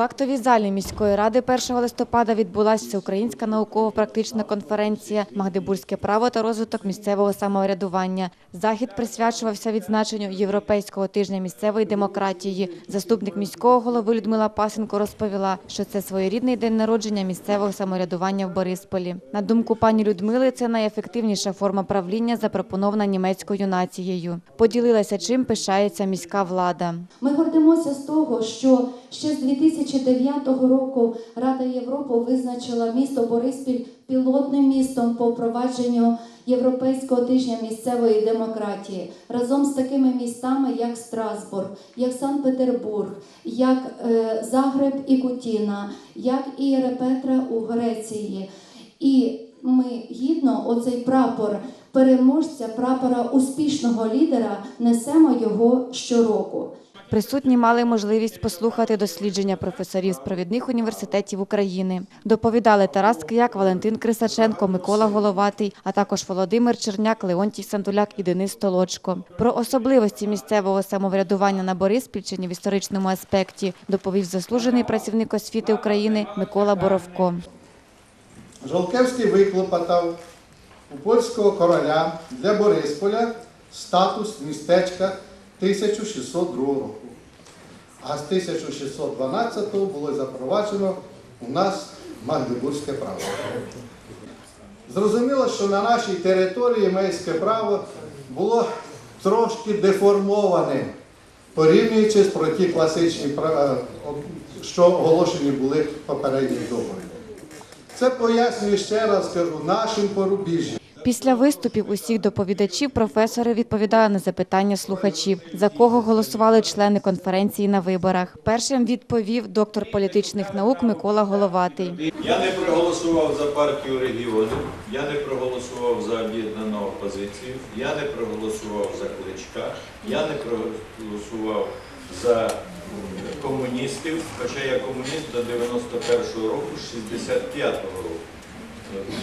В актовій залі міської ради 1 листопада відбулася всеукраїнська науково-практична конференція Магдебурзьке право та розвиток місцевого самоврядування. Захід присвячувався відзначенню Європейського тижня місцевої демократії. Заступник міського голови Людмила Пасенко розповіла, що це своєрідний день народження місцевого самоврядування в Борисполі. На думку пані Людмили, це найефективніша форма правління, запропонована німецькою нацією. Поділилася, чим пишається міська влада. Ми гордимося з того, що ще з 2009 року Рада Європи визначила місто Бориспіль пілотним містом по впровадженню Європейського тижня місцевої демократії разом з такими містами, як Страсбург, як Санкт-Петербург, як е, Загреб і Кутіна, як і Єрепетра у Греції. І ми гідно оцей прапор переможця, прапора успішного лідера несемо його щороку. Присутні мали можливість послухати дослідження професорів з провідних університетів України. Доповідали Тарас Кияк, Валентин Крисаченко, Микола Головатий, а також Володимир Черняк, Леонтій Сандуляк і Денис Толочко. Про особливості місцевого самоврядування на Бориспільщині в історичному аспекті доповів заслужений працівник освіти України Микола Боровко. Жолкевський виклопотав у польського короля для Борисполя статус містечка 1602 року. А з 1612 було запроваджено у нас Магдебурзьке право. Зрозуміло, що на нашій території мейське право було трошки деформоване, порівнюючи з про ті класичні права, що оголошені були в попередніх договорах. Це пояснюю ще раз кажу нашим порубіжжям. Після виступів усіх доповідачів професори відповідали на запитання слухачів, за кого голосували члени конференції на виборах. Першим відповів доктор політичних наук Микола Головатий. Я не проголосував за партію регіонів, я не проголосував за об'єднану опозицію, я не проголосував за кличка, я не проголосував за комуністів, хоча я комуніст до 91-го року, з 65-го року.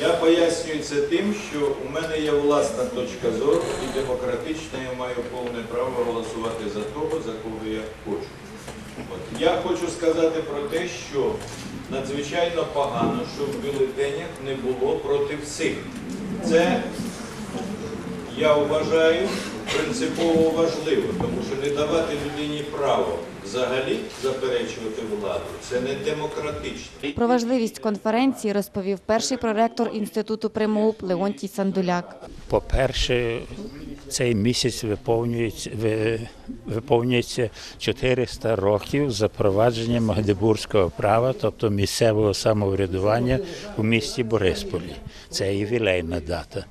Я пояснюю це тим, що у мене є власна точка зору і демократична я маю повне право голосувати за того, за кого я хочу. От. Я хочу сказати про те, що надзвичайно погано, що в бюлетенях не було проти всіх. Це, я вважаю, принципово важливо, тому що не давати людині право взагалі заперечувати владу це не демократично. Про важливість конференції розповів перший проректор інституту Примуп Леонтій Сандуляк. По-перше, цей місяць виповнюється, ви- виповнюється 400 років запровадження Магдебурзького права, тобто місцевого самоврядування у місті Борисполі. Це ювілейна дата.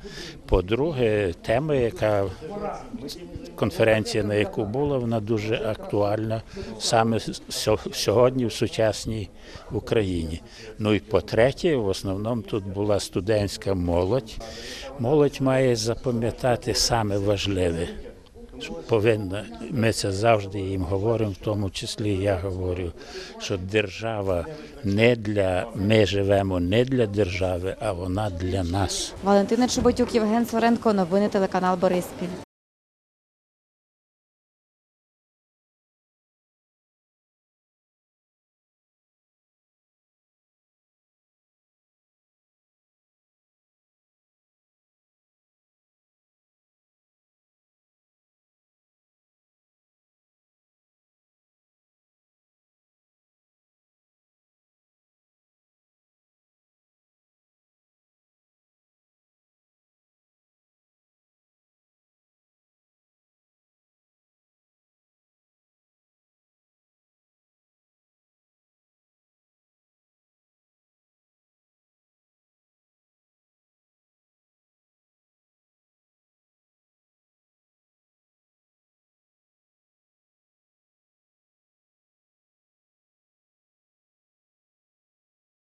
По-друге, тема, яка конференція, на яку була, вона дуже актуальна саме сьогодні в сучасній Україні. Ну і по-третє, в основному тут була студентська молодь. Молодь має запам'ятати саме важливе. Повинна, ми це завжди їм говоримо, в тому числі я говорю, що держава не для ми живемо не для держави, а вона для нас. Валентина Чеботюк, Євген Соренко. Новини телеканал Бориспіль.